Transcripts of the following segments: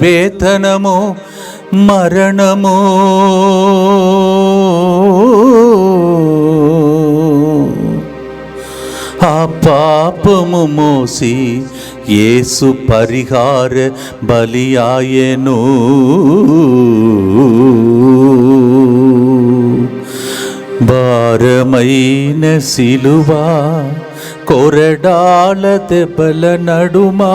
వేతనము మరణము ఆ పాపము మోసి యేసు పరిహార బలి ఆయను భారమైన సిలువా కొరడాల దెబ్బల నడుమా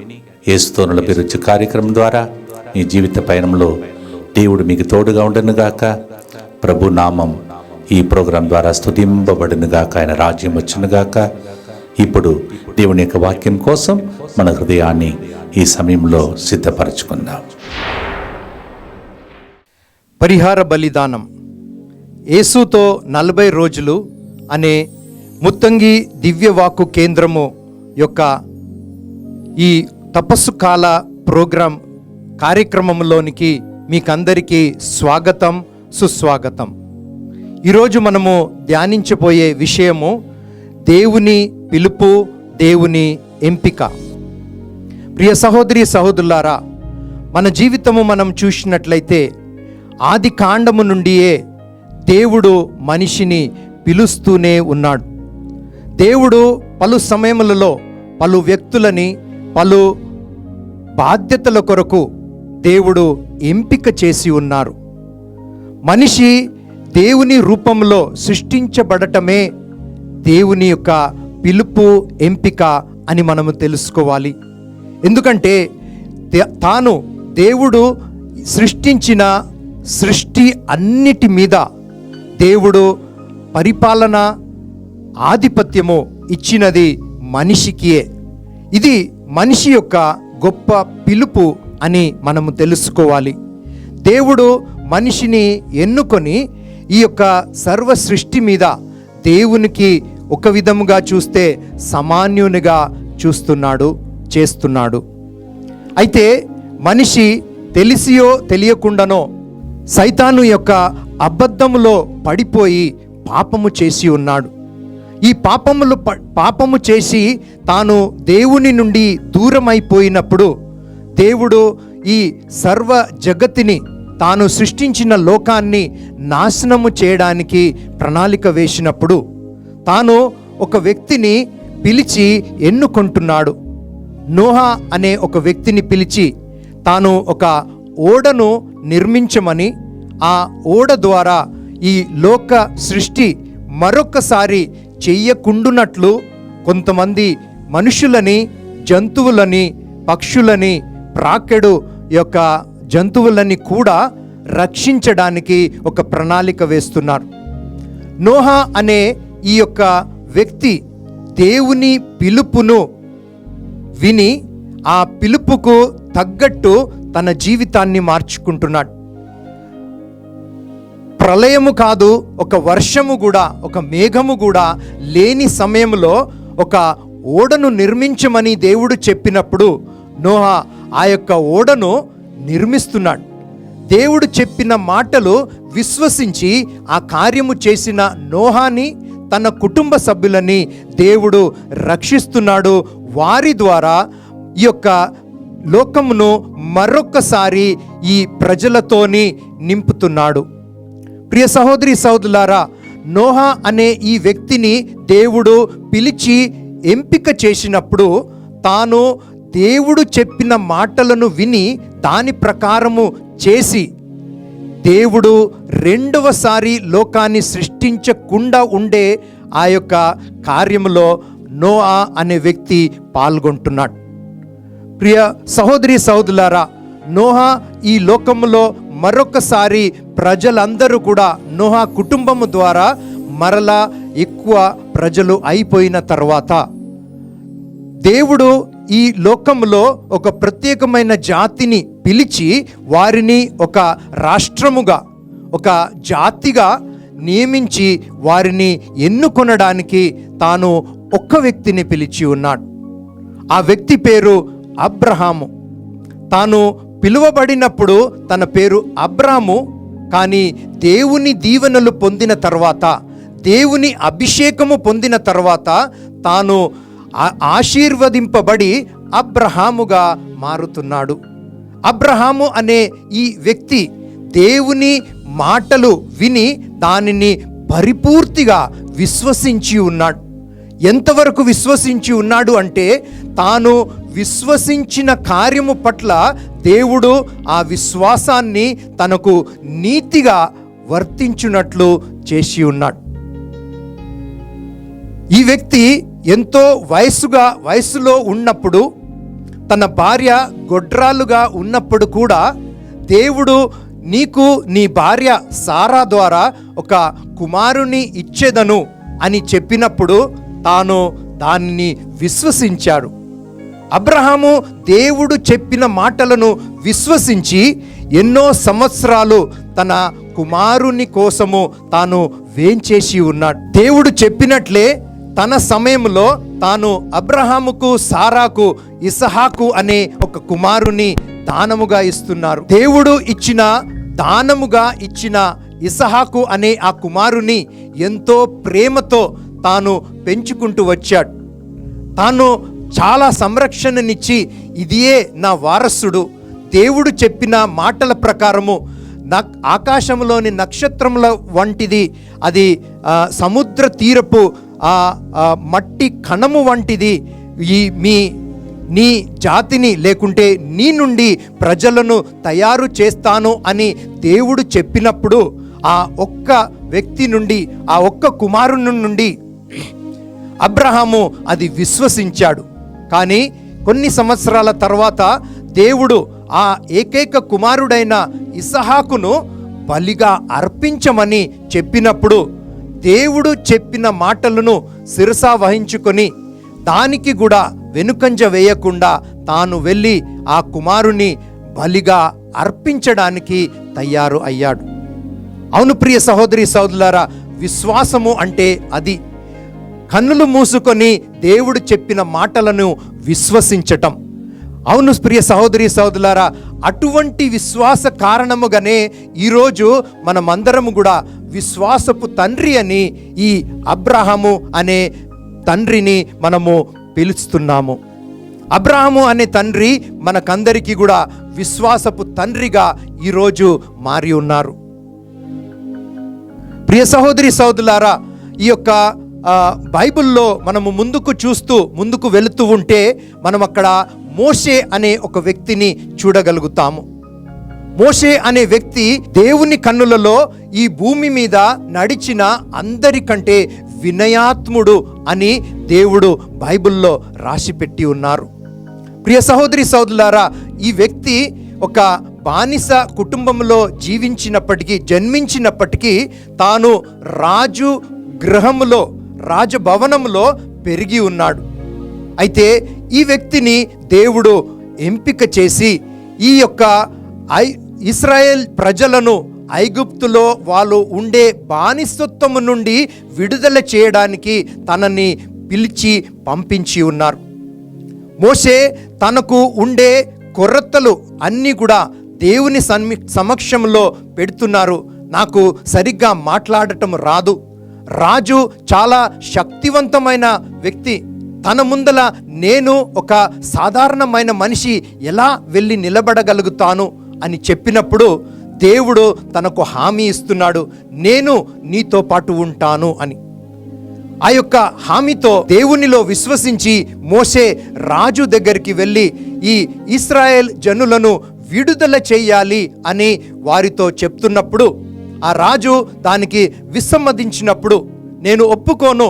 ఏసుతో పిరుచు కార్యక్రమం ద్వారా మీ జీవిత పయనంలో దేవుడు మీకు తోడుగా ఉండనుగాక ప్రభు నామం ఈ ప్రోగ్రాం ద్వారా స్తుతింపబడినగాక ఆయన రాజ్యం వచ్చినగాక ఇప్పుడు దేవుని యొక్క వాక్యం కోసం మన హృదయాన్ని ఈ సమయంలో సిద్ధపరచుకుందాం. పరిహార బలిదానం. యేసుతో నలభై రోజులు అనే ముత్తంగి దివ్యవాక్కు కేంద్రము యొక్క ఈ తపస్సు కాల ప్రోగ్రాం కార్యక్రమంలోనికి మీకందరికీ స్వాగతం సుస్వాగతం. ఈరోజు మనము ధ్యానించబోయే విషయము దేవుని పిలుపు దేవుని ఎంపిక. ప్రియ సహోదరి సహోదరులారా మన జీవితము మనం చూసినట్లయితే ఆది కాండము నుండియే దేవుడు మనిషిని పిలుస్తూనే ఉన్నాడు. దేవుడు పలు సమయములలో పలు వ్యక్తులని పలు బాధ్యతల కొరకు దేవుడు ఎంపిక చేసి ఉన్నారు. మనిషి దేవుని రూపంలో సృష్టించబడటమే దేవుని యొక్క పిలుపు ఎంపిక అని మనము తెలుసుకోవాలి. ఎందుకంటే తాను దేవుడు సృష్టించిన సృష్టి అన్నిటి మీద దేవుడు పరిపాలన ఆధిపత్యము ఇచ్చినది మనిషికియే. ఇది మనిషి యొక్క గొప్ప పిలుపు అని మనము తెలుసుకోవాలి. దేవుడు మనిషిని ఎన్నుకొని ఈ యొక్క సర్వ సృష్టి మీద దేవునికి ఒక విధముగా చూస్తే సమాన్యునిగా చూస్తున్నాడు చేస్తున్నాడు. అయితే మనిషి తెలిసియో తెలియకుండానో సైతాను యొక్క అబద్ధములో పడిపోయి పాపము చేసి ఉన్నాడు. ఈ పాపములు ప- పాపము చేసి తాను దేవుని నుండి దూరమైపోయినప్పుడు దేవుడు ఈ సర్వ జగతిని తాను సృష్టించిన లోకాన్ని నాశనము చేయడానికి ప్రణాళిక వేసినప్పుడు తాను ఒక వ్యక్తిని పిలిచి ఎన్నుకుంటున్నాడు. నోహా అనే ఒక వ్యక్తిని పిలిచి తాను ఒక ఓడను నిర్మించమని ఆ ఓడ ద్వారా ఈ లోక సృష్టి మరొకసారి చెయ్యకుండునట్లు కొంతమంది మనుషులని జంతువులని పక్షులని ప్రాకెడు యొక్క జంతువులని కూడా రక్షించడానికి ఒక ప్రణాళిక వేస్తున్నారు. నోహా అనే ఈ యొక్క వ్యక్తి దేవుని పిలుపును విని ఆ పిలుపుకు తగ్గట్టు తన జీవితాన్ని మార్చుకుంటున్నాడు. ప్రళయము కాదు ఒక వర్షము కూడా ఒక మేఘము కూడా లేని సమయంలో ఒక ఓడను నిర్మించమని దేవుడు చెప్పినప్పుడు నోహా ఆ యొక్క ఓడను నిర్మిస్తున్నాడు. దేవుడు చెప్పిన మాటలు విశ్వసించి ఆ కార్యము చేసిన నోహాని తన కుటుంబ సభ్యులని దేవుడు రక్షిస్తున్నాడు. వారి ద్వారా ఈ యొక్క లోకమును మరొక్కసారి ఈ ప్రజలతోని నింపుతున్నాడు. ప్రియ సహోదరి సహోదరులారా నోహా అనే ఈ వ్యక్తిని దేవుడు పిలిచి ఎంపిక చేసినప్పుడు తాను దేవుడు చెప్పిన మాటలను విని దాని ప్రకారము చేసి దేవుడు రెండవసారి లోకాన్ని సృష్టించకుండా ఉండే ఆ యొక్క కార్యములో నోఆ అనే వ్యక్తి పాల్గొంటున్నాడు. ప్రియ సహోదరి సహోదరులారా నోహా ఈ లోకములో మరొకసారి ప్రజలందరూ కూడా నోహా కుటుంబము ద్వారా మరలా ఎక్కువ ప్రజలు అయిపోయిన తర్వాత దేవుడు ఈ లోకంలో ఒక ప్రత్యేకమైన జాతిని పిలిచి వారిని ఒక రాష్ట్రముగా ఒక జాతిగా నియమించి వారిని ఎన్నుకొనడానికి తాను ఒక్క వ్యక్తిని పిలిచి ఉన్నాడు. ఆ వ్యక్తి పేరు అబ్రహాము. తాను పిలువబడినప్పుడు తన పేరు అబ్రాము కానీ దేవుని దీవెనలు పొందిన తర్వాత దేవుని అభిషేకము పొందిన తర్వాత తాను ఆ- ఆశీర్వదింపబడి అబ్రహాముగా మారుతున్నాడు. అబ్రహాము అనే ఈ వ్యక్తి దేవుని మాటలు విని దానిని పరిపూర్తిగా విశ్వసించి ఉన్నాడు. ఎంతవరకు విశ్వసించి ఉన్నాడు అంటే తాను విశ్వసించిన కార్యము పట్ల దేవుడు ఆ విశ్వాసాన్ని తనకు నీతిగా వర్తించున్నట్లు చేసి ఉన్నాడు. ఈ వ్యక్తి ఎంతో వయసుగా వయసులో ఉన్నప్పుడు తన భార్య గొడ్రాలుగా ఉన్నప్పుడు కూడా దేవుడు నీకు నీ భార్య సారా ద్వారా ఒక కుమారుని ఇచ్చేదను అని చెప్పినప్పుడు తాను దానిని విశ్వసించాడు. అబ్రహాము దేవుడు చెప్పిన మాటలను విశ్వసించి ఎన్నో సంవత్సరాలు తన కుమారుని కోసము తాను వేంచేసి ఉన్నాడు. దేవుడు చెప్పినట్లే తన సమయంలో తాను అబ్రహాముకు సారాకు ఇసహాకు అనే ఒక కుమారుని దానముగా ఇస్తున్నారు. దేవుడు ఇచ్చిన దానముగా ఇచ్చిన ఇసహాకు అనే ఆ కుమారుని ఎంతో ప్రేమతో తాను పెంచుకుంటూ వచ్చాడు. తాను చాలా సంరక్షణనిచ్చి ఇదియే నా వారసుడు. దేవుడు చెప్పిన మాటల ప్రకారము నక్ ఆకాశంలోని నక్షత్రముల వంటిది అది సముద్ర తీరపు ఆ, మట్టి కణము వంటిది. ఈ మీ నీ జాతిని లేకుంటే నీ నుండి ప్రజలను తయారు చేస్తాను అని దేవుడు చెప్పినప్పుడు ఆ ఒక్క వ్యక్తి నుండి ఆ ఒక్క కుమారుని నుండి అబ్రహాము అది విశ్వసించాడు. కానీ కొన్ని సంవత్సరాల తర్వాత దేవుడు ఆ ఏకైక కుమారుడైన ఇసహాకును బలిగా అర్పించమని చెప్పినప్పుడు దేవుడు చెప్పిన మాటలను శిరసా వహించుకొని దానికి కూడా వెనుకంజ వేయకుండా తాను వెళ్ళి ఆ కుమారుని బలిగా అర్పించడానికి తయారు అయ్యాడు. అవును ప్రియ సహోదరి సహోదరులారా విశ్వాసము అంటే అది. కన్నులు మూసుకొని దేవుడు చెప్పిన మాటలను విశ్వసించటం. అవును ప్రియ సహోదరి సహోదరులారా అటువంటి విశ్వాస కారణముగానే ఈరోజు మనమందరము కూడా విశ్వాసపు తండ్రి అని ఈ అబ్రహము అనే తండ్రిని మనము పిలుస్తున్నాము. అబ్రహము అనే తండ్రి మనకందరికీ కూడా విశ్వాసపు తండ్రిగా ఈరోజు మారి ఉన్నారు. ప్రియ సహోదరి సహోదరులారా ఈ యొక్క బైబిల్లో మనము ముందుకు చూస్తూ ముందుకు వెళుతూ ఉంటే మనం అక్కడ మోషే అనే ఒక వ్యక్తిని చూడగలుగుతాము. మోషే అనే వ్యక్తి దేవుని కన్నులలో ఈ భూమి మీద నడిచిన అందరికంటే వినయాత్ముడు అని దేవుడు బైబిల్లో రాసిపెట్టి ఉన్నారు. ప్రియ సహోదరి సహోదరులారా ఈ వ్యక్తి ఒక బానిస కుటుంబంలో జీవించినప్పటికీ జన్మించినప్పటికీ తాను రాజు గృహములో రాజభవనములో పెరిగి ఉన్నాడు. అయితే ఈ వ్యక్తిని దేవుడు ఎంపిక చేసి ఈ యొక్క ఐ ఇస్రాయేల్ ప్రజలను ఐగుప్తులో వాళ్ళు ఉండే బానిసత్వము నుండి విడుదల చేయడానికి తనని పిలిచి పంపించి ఉన్నారు. మోసే తనకు ఉండే కొరతలు అన్నీ కూడా దేవుని సన్మి సమక్షంలో పెడుతున్నారు. నాకు సరిగ్గా మాట్లాడటం రాదు. రాజు చాలా శక్తివంతమైన వ్యక్తి. తన ముందల నేను ఒక సాధారణమైన మనిషి ఎలా వెళ్ళి నిలబడగలుగుతాను అని చెప్పినప్పుడు దేవుడు తనకు హామీ ఇస్తున్నాడు నేను నీతో పాటు ఉంటాను అని. ఆ యొక్క హామీతో దేవునిలో విశ్వసించి మోసే రాజు దగ్గరికి వెళ్ళి ఈ ఇస్రాయేల్ జనులను విడుదల చేయాలి అని వారితో చెప్తున్నప్పుడు ఆ రాజు దానికి విసమ్మతించినప్పుడు నేను ఒప్పుకోను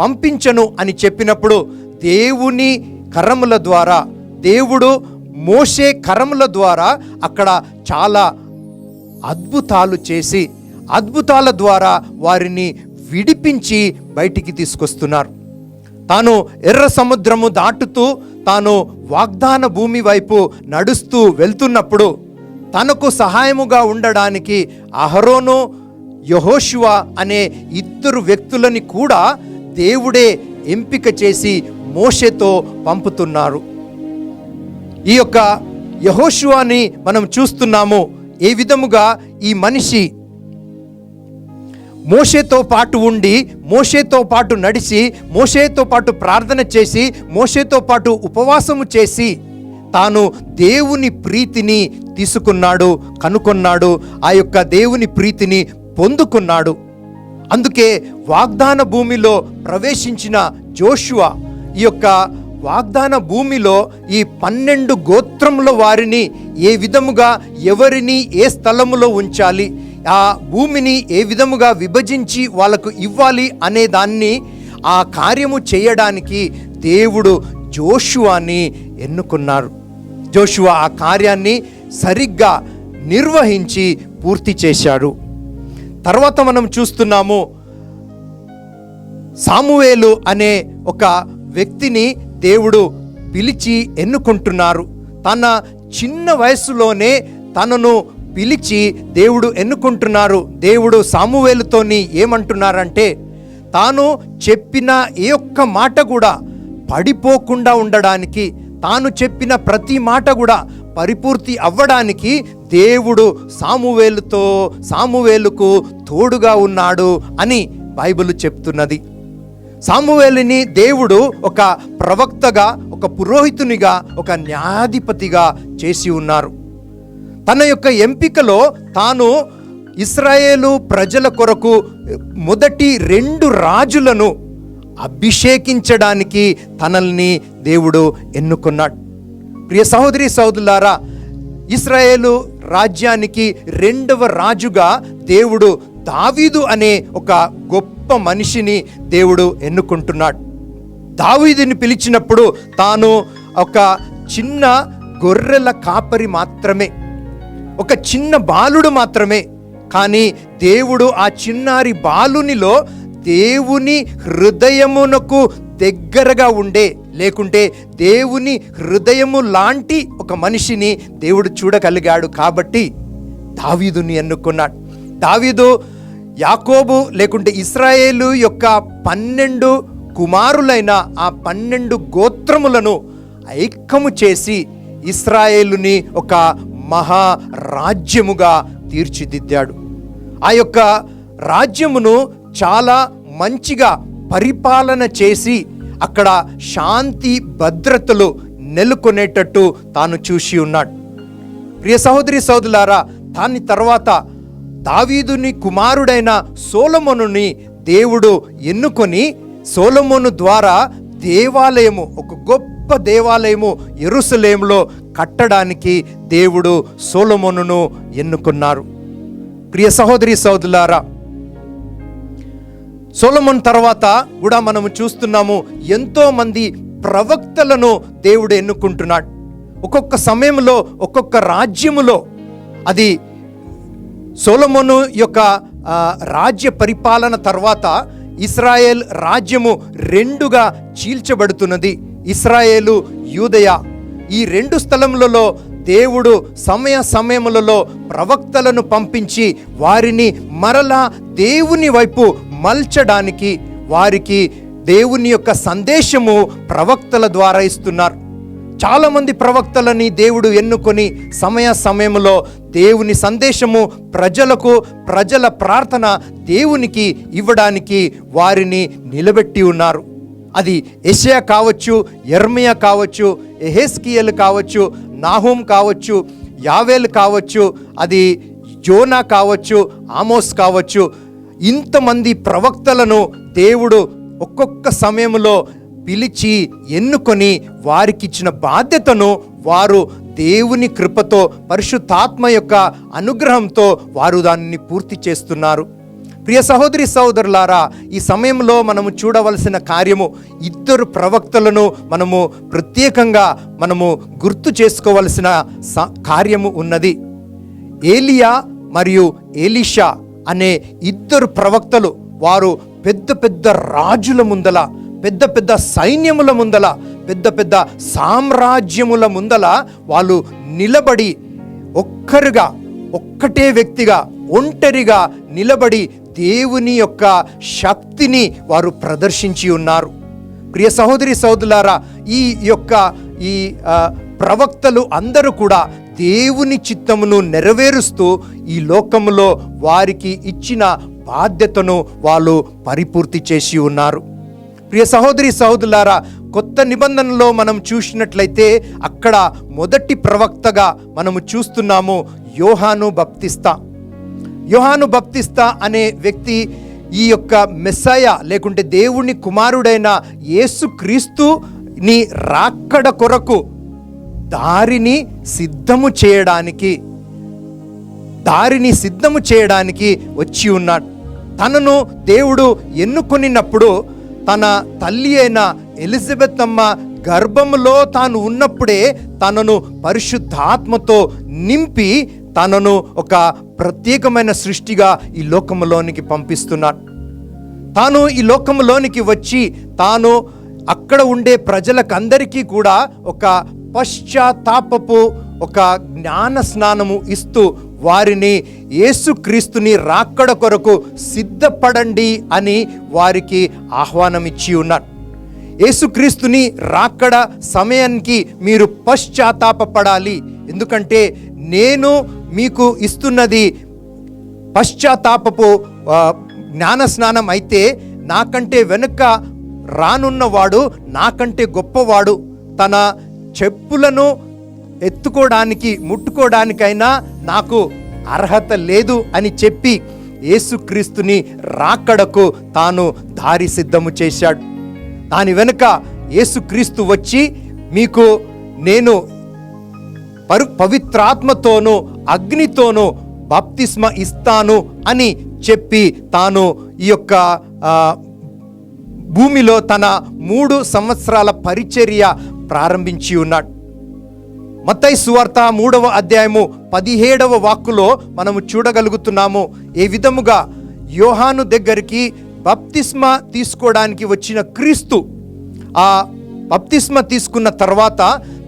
పంపించను అని చెప్పినప్పుడు దేవుని కరముల ద్వారా దేవుడు మోసే కరముల ద్వారా అక్కడ చాలా అద్భుతాలు చేసి అద్భుతాల ద్వారా వారిని విడిపించి బయటికి తీసుకొస్తున్నారు. తాను ఎర్ర సముద్రము దాటుతూ తాను వాగ్దాన భూమి వైపు నడుస్తూ వెళ్తున్నప్పుడు తనకు సహాయముగా ఉండడానికి అహరోను యహోషువ అనే ఇద్దరు వ్యక్తులని కూడా దేవుడే ఎంపిక చేసి మోషేతో పంపుతున్నారు. ఈ యొక్క యహోషువాని మనం చూస్తున్నాము. ఏ విధముగా ఈ మనిషి మోషేతో పాటు ఉండి మోషేతో పాటు నడిచి మోషేతో పాటు ప్రార్థన చేసి మోషేతో పాటు ఉపవాసము చేసి తాను దేవుని ప్రీతిని తీసుకున్నాడు కనుకొన్నాడు ఆ యొక్క దేవుని ప్రీతిని పొందుకున్నాడు. అందుకే వాగ్దాన భూమిలో ప్రవేశించిన జోషువా ఈ యొక్క వాగ్దాన భూమిలో ఈ పన్నెండు గోత్రముల వారిని ఏ విధముగా ఎవరిని ఏ స్థలములో ఉంచాలి ఆ భూమిని ఏ విధముగా విభజించి వాళ్ళకు ఇవ్వాలి అనే దాన్ని ఆ కార్యము చేయడానికి దేవుడు జోషువాని ఎన్నుకున్నారు. జోషువా ఆ కార్యాన్ని సరిగ్గా నిర్వహించి పూర్తి చేశాడు. తర్వాత మనం చూస్తున్నాము సామువేలు అనే ఒక వ్యక్తిని దేవుడు పిలిచి ఎన్నుకుంటున్నారు. తన చిన్న వయసులోనే తనను పిలిచి దేవుడు ఎన్నుకుంటున్నారు. దేవుడు సామువేలుతోని ఏమంటున్నారంటే తాను చెప్పిన ఏ ఒక్క మాట కూడా పడిపోకుండా ఉండడానికి తాను చెప్పిన ప్రతి మాట కూడా పరిపూర్తి అవ్వడానికి దేవుడు సామువేలుతో సామువేలుకు తోడుగా ఉన్నాడు అని బైబిల్ చెప్తున్నది. సామువేలుని దేవుడు ఒక ప్రవక్తగా ఒక పురోహితునిగా ఒక న్యాయాధిపతిగా చేసి ఉన్నారు. తన యొక్క ఎంపికలో తాను ఇస్రాయేలు ప్రజల కొరకు మొదటి రెండు రాజులను అభిషేకించడానికి తనల్ని దేవుడు ఎన్నుకున్నాడు. ప్రియ సహోదరి సహోదరులారా ఇస్రాయేలు రాజ్యానికి రెండవ రాజుగా దేవుడు దావీదు అనే ఒక గొప్ప మనిషిని దేవుడు ఎన్నుకుంటున్నాడు. దావీదుని పిలిచినప్పుడు తాను ఒక చిన్న గొర్రెల కాపరి మాత్రమే ఒక చిన్న బాలుడు మాత్రమే కానీ దేవుడు ఆ చిన్నారి బాలునిలో దేవుని హృదయమునకు దగ్గరగా ఉండే లేకుంటే దేవుని హృదయము లాంటి ఒక మనిషిని దేవుడు చూడగలిగాడు కాబట్టి దావీదుని ఎన్నుకున్నాడు. దావీదు యాకోబు లేకుంటే ఇస్రాయేలు యొక్క పన్నెండు కుమారులైన ఆ పన్నెండు గోత్రములను ఐక్యము చేసి ఇస్రాయేలుని ఒక మహా రాజ్యముగా తీర్చిదిద్దాడు. ఆ యొక్క రాజ్యమును చాలా మంచిగా పరిపాలన చేసి అక్కడ శాంతి భద్రతలు నెలకొనేటట్టు తాను చూసి ఉన్నాడు. ప్రియ సహోదరి సహోదరులారా దాని తర్వాత దావీదుని కుమారుడైన సోలమోనుని దేవుడు ఎన్నుకొని సోలమోను ద్వారా దేవాలయము ఒక గొప్ప దేవాలయము ఎరుసలేంలో కట్టడానికి దేవుడు సోలమోనును ఎన్నుకున్నారు. ప్రియ సహోదరి సహోదరులారా సోలమన్ తర్వాత కూడా మనము చూస్తున్నాము ఎంతో మంది ప్రవక్తలను దేవుడు ఎన్నుకుంటున్నాడు. ఒక్కొక్క సమయంలో ఒక్కొక్క రాజ్యములో. అది సోలమోను యొక్క రాజ్య పరిపాలన తర్వాత ఇస్రాయేల్ రాజ్యము రెండుగా చీల్చబడుతున్నది. ఇస్రాయేలు యూదయ. ఈ రెండు స్థలములలో దేవుడు సమయ సమయములలో ప్రవక్తలను పంపించి వారిని మరలా దేవుని వైపు మల్చడానికి వారికి దేవుని యొక్క సందేశము ప్రవక్తల ద్వారా ఇస్తున్నారు. చాలామంది ప్రవక్తలని దేవుడు ఎన్నుకొని సమయ సమయంలో దేవుని సందేశము ప్రజలకు ప్రజల ప్రార్థన దేవునికి ఇవ్వడానికి వారిని నిలబెట్టి ఉన్నారు. అది ఎషయా కావచ్చు ఎర్మియా కావచ్చు ఎహెస్కియల్ కావచ్చు నాహూం కావచ్చు యావేల్ కావచ్చు అది జోనా కావచ్చు ఆమోస్ కావచ్చు ఇంతమంది ప్రవక్తలను దేవుడు ఒక్కొక్క సమయంలో పిలిచి ఎన్నుకొని వారికిచ్చిన బాధ్యతను వారు దేవుని కృపతో పరిశుద్ధాత్మ యొక్క అనుగ్రహంతో వారు దానిని పూర్తి చేస్తున్నారు. ప్రియ సహోదరి సహోదరులారా ఈ సమయంలో మనము చూడవలసిన కార్యము ఇద్దరు ప్రవక్తలను మనము ప్రత్యేకంగా మనము గుర్తు చేసుకోవలసిన స- కార్యము ఉన్నది. ఏలియా మరియు ఏలిషా అనే ఇద్దరు ప్రవక్తలు వారు పెద్ద పెద్ద రాజుల ముందల పెద్ద పెద్ద సైన్యముల ముందల పెద్ద పెద్ద సామ్రాజ్యముల ముందల వాళ్ళు నిలబడి ఒక్కరుగా ఒక్కటే వ్యక్తిగా ఒంటరిగా నిలబడి దేవుని యొక్క శక్తిని వారు ప్రదర్శించి ఉన్నారు. ప్రియ సహోదరి సహోదరులారా ఈ యొక్క ఈ ప్రవక్తలు అందరూ కూడా దేవుని చిత్తమును నెరవేరుస్తూ ఈ లోకములో వారికి ఇచ్చిన బాధ్యతను వాళ్ళు పరిపూర్తి చేసి ఉన్నారు. ప్రియ సహోదరి సహోదరులారా కొత్త నిబంధనలో మనం చూసినట్లయితే అక్కడ మొదటి ప్రవక్తగా మనము చూస్తున్నాము యోహాను బప్తిస్తా. యోహాను బప్తిస్తా అనే వ్యక్తి ఈ యొక్క మెస్సయ లేకుంటే దేవుని కుమారుడైన యేసు క్రీస్తుని రాక్కడ కొరకు దారిని సిద్ధము చేయడానికి దారిని సిద్ధము చేయడానికి వచ్చి ఉన్నాడు. తనను దేవుడు ఎన్నుకొనినప్పుడు తన తల్లి అయిన ఎలిజబెత్ అమ్మ గర్భములో తాను ఉన్నప్పుడే తనను పరిశుద్ధాత్మతో నింపి తనను ఒక ప్రత్యేకమైన సృష్టిగా ఈ లోకములోనికి పంపిస్తున్నాడు. తాను ఈ లోకంలోనికి వచ్చి తాను అక్కడ ఉండే ప్రజలకందరికీ కూడా ఒక పశ్చాత్తాపపు ఒక జ్ఞాన స్నానము ఇస్తూ వారిని యేసుక్రీస్తుని రాక్కడ కొరకు సిద్ధపడండి అని వారికి ఆహ్వానం ఇచ్చి ఉన్నాడు యేసుక్రీస్తుని రాక్కడ సమయానికి మీరు పశ్చాత్తాపపడాలి. ఎందుకంటే నేను మీకు ఇస్తున్నది పశ్చాత్తాపపు జ్ఞాన స్నానం అయితే నాకంటే వెనుక రానున్నవాడు నాకంటే గొప్పవాడు. తన చెప్పులను ఎత్తుకోవడానికి ముట్టుకోవడానికైనా నాకు అర్హత లేదు అని చెప్పి యేసుక్రీస్తుని రాకడకు తాను దారి సిద్ధము చేశాడు. దాని వెనుక యేసుక్రీస్తు వచ్చి మీకు నేను పరు పవిత్రాత్మతోనూ అగ్నితోనూ బాప్తిస్మ ఇస్తాను అని చెప్పి తాను ఈ యొక్క భూమిలో తన మూడు సంవత్సరాల పరిచర్య ప్రారంభించి ఉన్నాడు. మత్తై సువార్త మూడవ అధ్యాయము పదిహేడవ వాక్కులో మనము చూడగలుగుతున్నాము. ఏ విధముగా యోహాను దగ్గరికి బప్తిస్మ తీసుకోవడానికి వచ్చిన క్రీస్తు ఆ బప్తిస్మ తీసుకున్న తర్వాత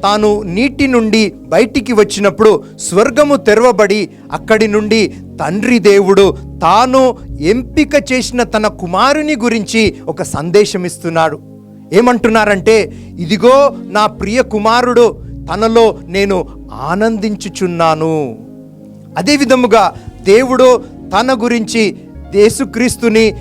తాను నీటి నుండి బయటికి వచ్చినప్పుడు స్వర్గము తెరవబడి అక్కడి నుండి తండ్రి దేవుడు తాను ఎంపిక చేసిన తన కుమారుని గురించి ఒక సందేశం ఇస్తున్నాడు ఏమంటున్నారంటే ఇదిగో నా ప్రియ కుమారుడు తనలో నేను ఆనందించుచున్నాను. అదే విధముగా దేవుడు తన గురించి యేసుక్రీస్తుని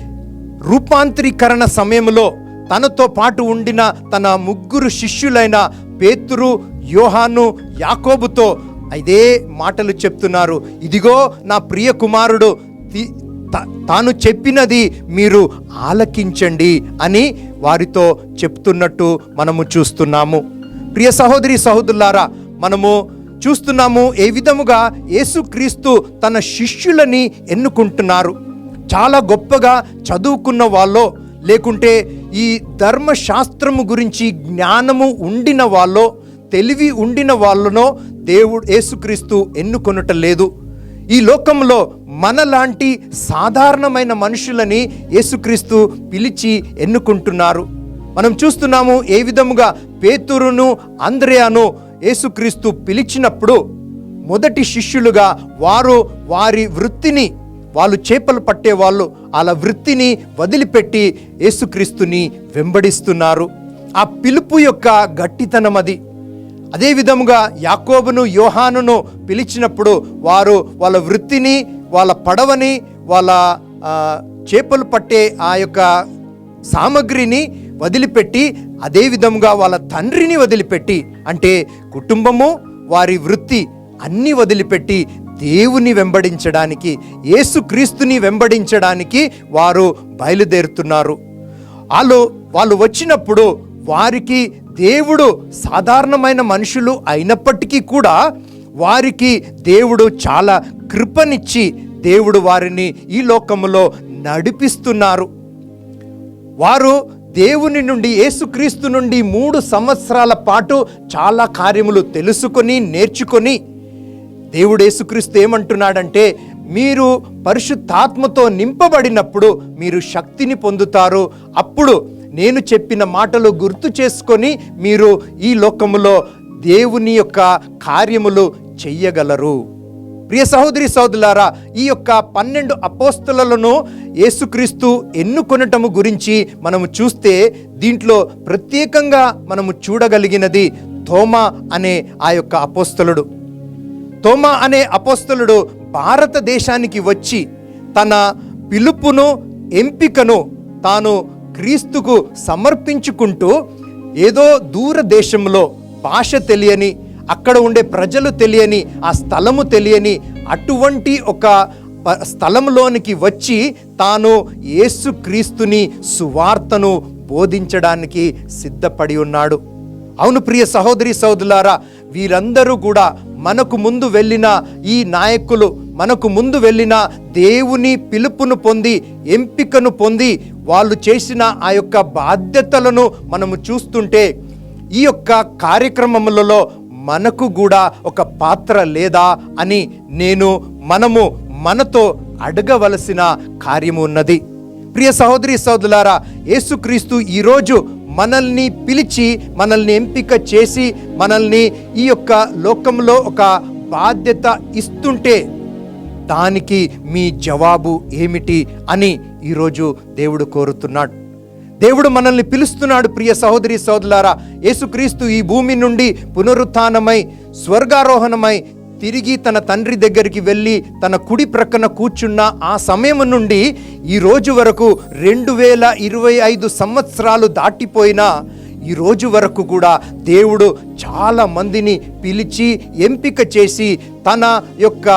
రూపాంతరీకరణ సమయంలో తనతో పాటు ఉండిన తన ముగ్గురు శిష్యులైన పేతురు యోహాను యాకోబుతో ఇదే మాటలు చెప్తున్నారు. ఇదిగో నా ప్రియ కుమారుడు తి- తాను చెప్పినది మీరు ఆలకించండి అని వారితో చెప్తున్నట్టు మనము చూస్తున్నాము. ప్రియ సహోదరి సహోదరులారా మనము చూస్తున్నాము ఏ విధముగా యేసుక్రీస్తు తన శిష్యులని ఎన్నుకుంటున్నారు. చాలా గొప్పగా చదువుకున్న వాళ్ళో లేకుంటే ఈ ధర్మశాస్త్రము గురించి జ్ఞానము ఉండిన వాళ్ళో తెలివి ఉండిన వాళ్ళనో దేవుడు యేసుక్రీస్తు ఎన్నుకొనుట లేదు ఈ లోకంలో మనలాంటి సాధారణమైన మనుషులని యేసుక్రీస్తు పిలిచి ఎన్నుకుంటున్నారు. మనం చూస్తున్నాము ఏ విధముగా పేతురును అంద్రయాను యేసుక్రీస్తు పిలిచినప్పుడు మొదటి శిష్యులుగా వారు వారి వృత్తిని వాళ్ళు చేపలు పట్టేవాళ్ళు అలా వృత్తిని వదిలిపెట్టి యేసుక్రీస్తుని వెంబడిస్తున్నారు. ఆ పిలుపు యొక్క గట్టితనం అది. అదే విధముగా యాకోబును యోహానును పిలిచినప్పుడు వారు వాళ్ళ వృత్తిని వాళ్ళ పడవని వాళ్ళ చేపలు పట్టే ఆ యొక్క సామగ్రిని వదిలిపెట్టి అదే విధముగా వాళ్ళ తండ్రిని వదిలిపెట్టి అంటే కుటుంబము వారి వృత్తి అన్నీ వదిలిపెట్టి దేవుని వెంబడించడానికి యేసుక్రీస్తుని వెంబడించడానికి వారు బయలుదేరుతున్నారు. వాళ్ళు వాళ్ళు వచ్చినప్పుడు వారికి దేవుడు సాధారణమైన మనుషులు అయినప్పటికీ కూడా వారికి దేవుడు చాలా కృపనిచ్చి దేవుడు వారిని ఈ లోకములో నడిపిస్తున్నారు. వారు దేవుని నుండి యేసుక్రీస్తు నుండి మూడు సంవత్సరాల పాటు చాలా కార్యములు తెలుసుకొని నేర్చుకొని దేవుడు యేసుక్రీస్తు ఏమంటున్నాడంటే మీరు పరిశుద్ధాత్మతో నింపబడినప్పుడు మీరు శక్తిని పొందుతారు. అప్పుడు నేను చెప్పిన మాటలు గుర్తు చేసుకొని మీరు ఈ లోకములో దేవుని యొక్క కార్యములు చెయ్యగలరు. ప్రియ సహోదరి సహోదరులారా ఈ యొక్క పన్నెండు అపోస్తులను యేసుక్రీస్తు ఎన్నుకొనటము గురించి మనము చూస్తే దీంట్లో ప్రత్యేకంగా మనము చూడగలిగినది థోమా అనే ఆ యొక్క అపోస్తలుడు. తోమా అనే అపోస్తలుడు భారతదేశానికి వచ్చి తన పిలుపును ఎంపికను తాను క్రీస్తుకు సమర్పించుకుంటూ ఏదో దూర దేశంలో భాష తెలియని అక్కడ ఉండే ప్రజలు తెలియని ఆ స్థలము తెలియని అటువంటి ఒక స్థలంలోనికి వచ్చి తాను యేసుక్రీస్తుని సువార్తను బోధించడానికి సిద్ధపడి ఉన్నాడు. అవును ప్రియ సహోదరి సహోదరులారా వీరందరూ కూడా మనకు ముందు వెళ్ళిన ఈ నాయకులు మనకు ముందు వెళ్ళిన దేవుని పిలుపును పొంది ఎంపికను పొంది వాళ్ళు చేసిన ఆ యొక్క బాధ్యతలను మనము చూస్తుంటే ఈ యొక్క కార్యక్రమములలో మనకు కూడా ఒక పాత్ర లేదా అని నేను మనము మనతో అడగవలసిన కార్యము ఉన్నది. ప్రియ సహోదరి సహోదరులారా యేసుక్రీస్తు ఈరోజు మనల్ని పిలిచి మనల్ని ఎంపిక చేసి మనల్ని ఈ యొక్క లోకంలో ఒక బాధ్యత ఇస్తుంటే దానికి మీ జవాబు ఏమిటి అని ఈరోజు దేవుడు కోరుతున్నాడు. దేవుడు మనల్ని పిలుస్తున్నాడు ప్రియ సహోదరి సోదరులారా. యేసుక్రీస్తు ఈ భూమి నుండి పునరుత్నమై స్వర్గారోహణమై తిరిగి తన తండ్రి దగ్గరికి వెళ్ళి తన కుడి ప్రక్కన కూర్చున్న ఆ సమయం నుండి ఈ రోజు వరకు రెండు వేల ఇరవై ఐదు సంవత్సరాలు దాటిపోయినా ఈ రోజు వరకు కూడా దేవుడు చాలా మందిని పిలిచి ఎంపిక చేసి తన యొక్క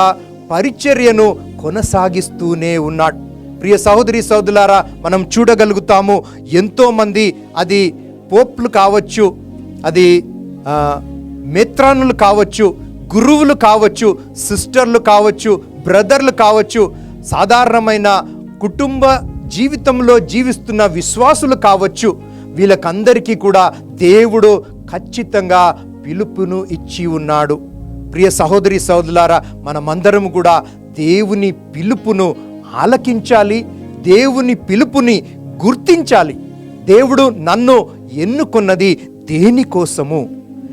పరిచర్యను కొనసాగిస్తూనే ఉన్నాడు. ప్రియ సహోదరి సహోదరులారా మనం చూడగలుగుతాము ఎంతోమంది అది పోప్లు కావచ్చు అది మిత్రానులు కావచ్చు గురువులు కావచ్చు సిస్టర్లు కావచ్చు బ్రదర్లు కావచ్చు సాధారణమైన కుటుంబ జీవితంలో జీవిస్తున్న విశ్వాసులు కావచ్చు వీళ్ళకందరికీ కూడా దేవుడు ఖచ్చితంగా పిలుపును ఇచ్చి ఉన్నాడు. ప్రియ సహోదరి సహోదరులారా మనమందరం కూడా దేవుని పిలుపును ఆలకించాలి దేవుని పిలుపుని గుర్తించాలి. దేవుడు నన్ను ఎన్నుకున్నది దేనికోసము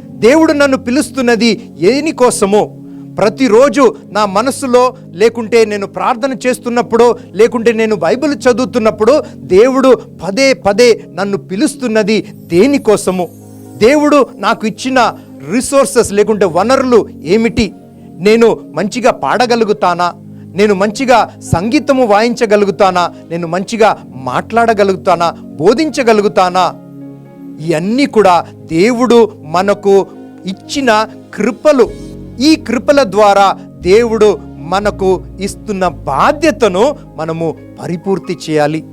దేవుడు నన్ను పిలుస్తున్నది ఏని కోసము? ప్రతిరోజు నా మనసులో లేకుంటే నేను ప్రార్థన చేస్తున్నప్పుడు లేకుంటే నేను బైబిల్ చదువుతున్నప్పుడు దేవుడు పదే పదే నన్ను పిలుస్తున్నది దేనికోసము దేవుడు నాకు ఇచ్చిన రిసోర్సెస్ లేకుంటే వనరులు ఏమిటి? నేను మంచిగా పాడగలుగుతానా? నేను మంచిగా సంగీతము వాయించగలుగుతానా? నేను మంచిగా మాట్లాడగలుగుతానా? బోధించగలుగుతానా? ఇవన్నీ కూడా దేవుడు మనకు ఇచ్చిన కృపలు. ఈ కృపల ద్వారా దేవుడు మనకు ఇస్తున్న బాధ్యతను మనము పరిపూర్తి చేయాలి.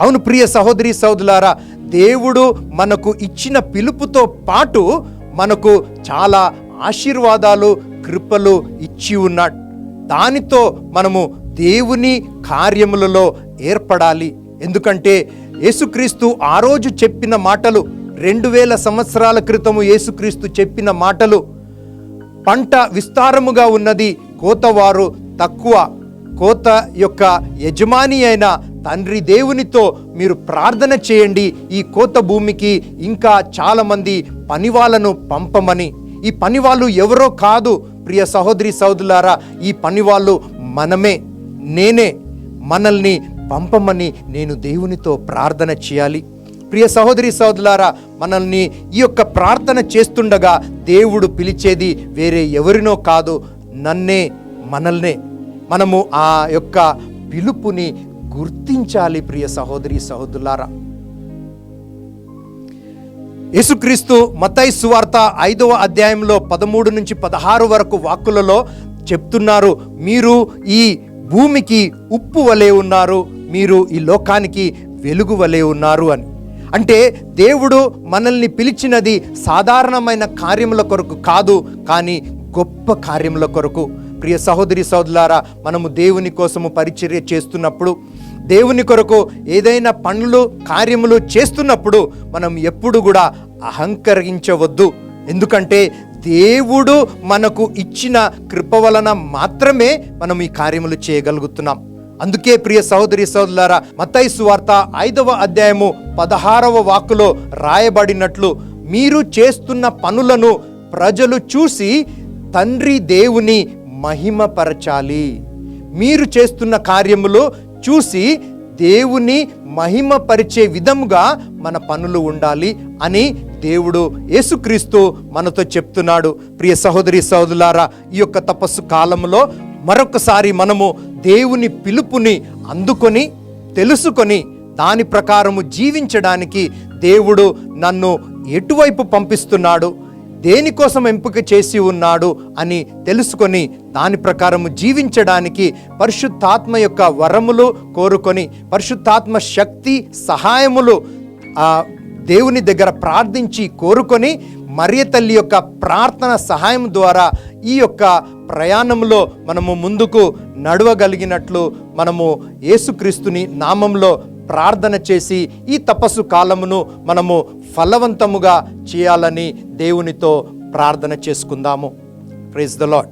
అవును ప్రియ సహోదరి సహోదరులారా దేవుడు మనకు ఇచ్చిన పిలుపుతో పాటు మనకు చాలా ఆశీర్వాదాలు కృపలు ఇచ్చి ఉన్నాడు. దానితో మనము దేవుని కార్యములలో ఏర్పడాలి. ఎందుకంటే యేసుక్రీస్తు ఆ రోజు చెప్పిన మాటలు రెండు వేల సంవత్సరాల క్రితము యేసుక్రీస్తు చెప్పిన మాటలు పంట విస్తారముగా ఉన్నది. కోతవారు తక్కువ కోత యొక్క యజమాని అయిన తండ్రి దేవునితో మీరు ప్రార్థన చేయండి. ఈ కోత భూమికి ఇంకా చాలామంది పనివాళ్ళను పంపమని. ఈ పనివాళ్ళు ఎవరో కాదు ప్రియ సహోదరి సహోదరులారా ఈ పనివాళ్ళు మనమే నేనే మనల్ని పంపమని నేను దేవునితో ప్రార్థన చేయాలి. ప్రియ సహోదరి సహోదరులారా మనల్ని ఈ యొక్క ప్రార్థన చేస్తుండగా దేవుడు పిలిచేది వేరే ఎవరినో కాదు నన్నే మనల్నే. మనము ఆ యొక్క పిలుపుని గుర్తించాలి ప్రియ సహోదరి సహోదరులారా. యేసుక్రీస్తు మతై సువార్త ఐదవ అధ్యాయంలో పదమూడు నుంచి పదహారు వరకు వాక్కులలో చెప్తున్నారు. మీరు ఈ భూమికి ఉప్పు వలె ఉన్నారు. మీరు ఈ లోకానికి వెలుగు వలె ఉన్నారు అని. అంటే దేవుడు మనల్ని పిలిచినది సాధారణమైన కార్యముల కొరకు కాదు కానీ గొప్ప కార్యముల కొరకు. ప్రియ సహోదరి సోదరులారా మనము దేవుని కోసము పరిచర్య చేస్తున్నప్పుడు దేవుని కొరకు ఏదైనా పనులు కార్యములు చేస్తున్నప్పుడు మనం ఎప్పుడు కూడా అహంకరించవద్దు. ఎందుకంటే దేవుడు మనకు ఇచ్చిన కృప వలన మాత్రమే మనం ఈ కార్యములు చేయగలుగుతున్నాం. అందుకే ప్రియ సహోదరి సహోదరులారా మత్తయి సువార్త ఐదవ అధ్యాయము పదహారవ వాక్కులో రాయబడినట్లు మీరు చేస్తున్న పనులను ప్రజలు చూసి తండ్రి దేవుని మహిమపరచాలి. మీరు చేస్తున్న కార్యములు చూసి దేవుని మహిమపరిచే విధముగా మన పనులు ఉండాలి అని దేవుడు యేసుక్రీస్తు మనతో చెప్తున్నాడు. ప్రియ సహోదరి సహోదరులారా ఈ యొక్క తపస్సు కాలంలో మరొకసారి మనము దేవుని పిలుపుని అందుకొని తెలుసుకొని దాని ప్రకారము జీవించడానికి దేవుడు నన్ను ఎటువైపు పంపిస్తున్నాడు? దేనికోసం ఎంపిక చేసి ఉన్నాడు అని తెలుసుకొని దాని ప్రకారము జీవించడానికి పరిశుద్ధాత్మ యొక్క వరములు కోరుకొని పరిశుద్ధాత్మ శక్తి సహాయములు దేవుని దగ్గర ప్రార్థించి కోరుకొని మరియ తల్లి యొక్క ప్రార్థన సహాయం ద్వారా ఈ యొక్క ప్రయాణంలో మనము ముందుకు నడవగలిగినట్లు మనము యేసుక్రీస్తుని నామంలో ప్రార్థన చేసి ఈ తపస్సు కాలమును మనము ఫలవంతముగా చేయాలని దేవునితో ప్రార్థన చేసుకుందాము. Praise the lord